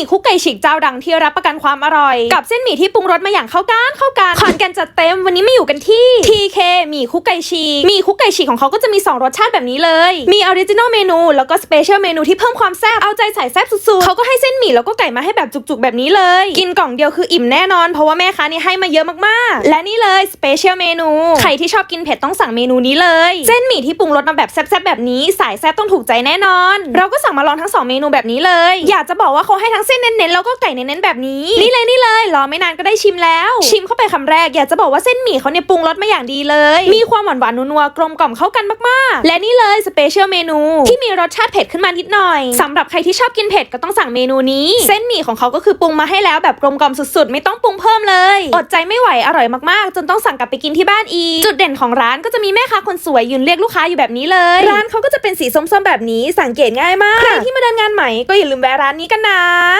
มี่คุกไก่ฉีกเจ้าดังที่รับประกันความอร่อย กับเส้นหมี่ที่ปรุงรสมาอย่างเข้ากันเข้ากันขอนแกันจัดเต็มวันนี้ม่อยู่กันที่ TK หมี่คุกไก่ฉีกหมี่คุกไก่ฉีกของเขาก็จะมี 2 รสชาติแบบนี้เลย มีออริจินอลเมนูแล้วก็สเปเชียลเมนูที่เพิ่มความแซ่บเอาใจใส่แซ่บสุดๆเขาก็ให้เส้นหมี่แล้วก็ไก่มาให้แบบจุกๆแบบนี้เลย กินกล่องเดียวคืออิ่มแน่นอน เพราะว่าแม่ค้านี่ให้มาเยอะมากๆ และนี่เลยสเปเชียลเมนูใครที่ชอบกินเผ็ดต้องสั่งเมนูนี้เลย เส้นหมี่ที่ปรุงรสมาแบบแซ่บๆแบบนี้ สายแซ่บต้องถูกใจแน่นอน เราก็สั่งมาลองทั้งสองเมนูแบบนี้เลย อยากจะบอกว่าเขาให้ทั้งเส้นเน้นๆแล้วก็ไก่เน้นๆแบบนี้นี่เลยนี่เลยรอไม่นานก็ได้ชิมแล้ว ชิมเข้าไปคำแรกอยากจะบอกว่าเส้นหมี่เขาเนี่ยปรุงรสมาอย่างดีเลย มีความหวานหวานๆนัวๆกลมกล่อมเข้ากันมากๆ และนี่เลยสเปเชียลเมนูที่มีรสชาติเผ็ดขึ้นมานิดหน่อยสำหรับใครที่ชอบกินเผ็ดก็ต้องสั่งเมนูนี้ เส้นหมี่ของเขาก็คือปรุงมาให้แล้วแบบกลมกล่อมสุดๆ ไม่ต้องปรุงเพิ่มเลย อดใจไม่ไหวอร่อยมากๆ จนต้องสั่งกลับไปกินที่บ้านอีกจุดเด่นของร้านก็จะมีแม่ค้าคนสวยยืนเรียกลูกค้าอยู่แบบนี้เลย ร้านเขาก็จะเป็นสีส้มๆแบบนี้สังเกตง่ายมากใครที่มาเดินงานใหม่ก็อย่าลืมแวะร้านนี้กันนะ